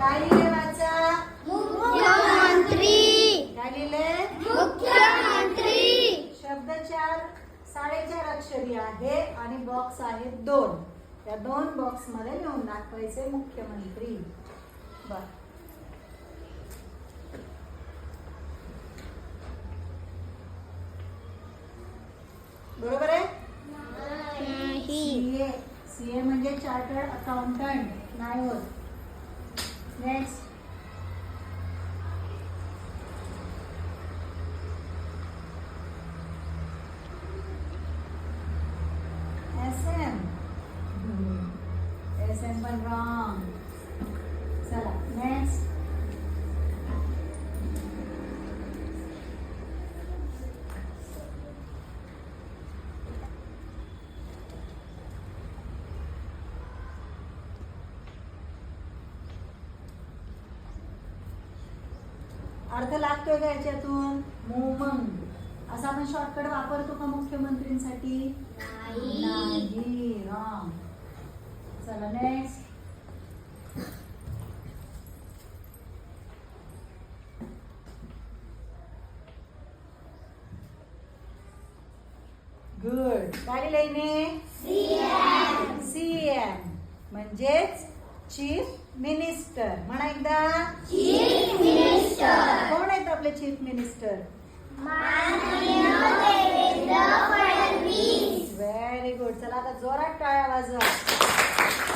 लिहिले वाचा मुख्यमंत्री. शब्द चार साडेचार अक्षरी आहे आणि बॉक्स आहेत दोन. त्या दोन बॉक्समध्ये लिहून दाखवायचे मुख्यमंत्री. बर. बरोबर आहे? सीए म्हणजे चार्टर्ड अकाउंटंट नाही होत next S M S M पण रॉंग चला नेक्स्ट अर्थ लागतोय का याच्यातून? मुमंग. असा आपण शॉर्टकट वापरतो का मुख्य मुख्यमंत्रींसाठी नाही रॉंग चला नेक्स्ट गुड काय लिहिणे सीएम म्हणजेच चीफ मिनिस्टर म्हणा एकदा. कोण आहेत आपले chief minister palmas, ora aquelas, ó.